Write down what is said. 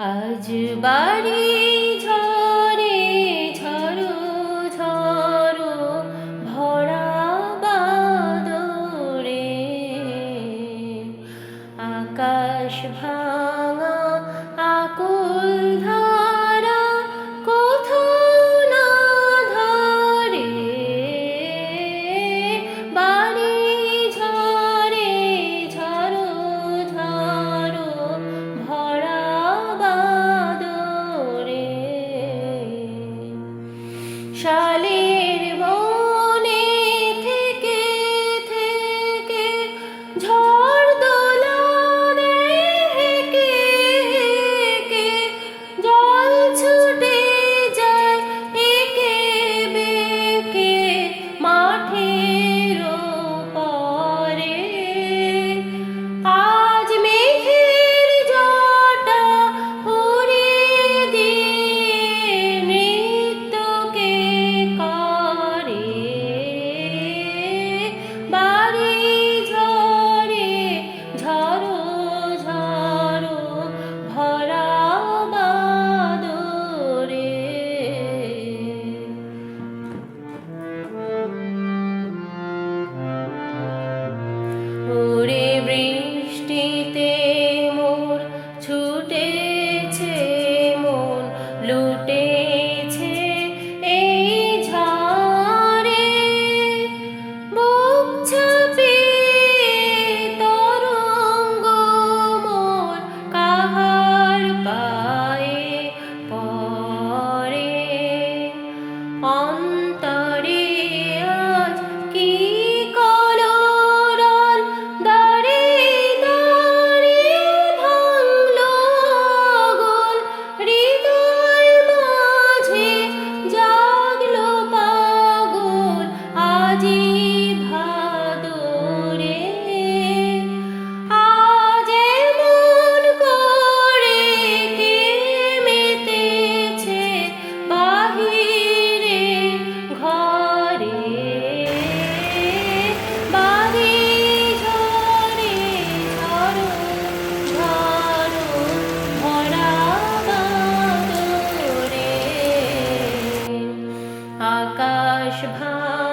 আজ বাড়ি ঝরে ঝরো ঝরো ভরা বাদরে। আকাশ ভাঙা আকুল ধা শালে आकाश भा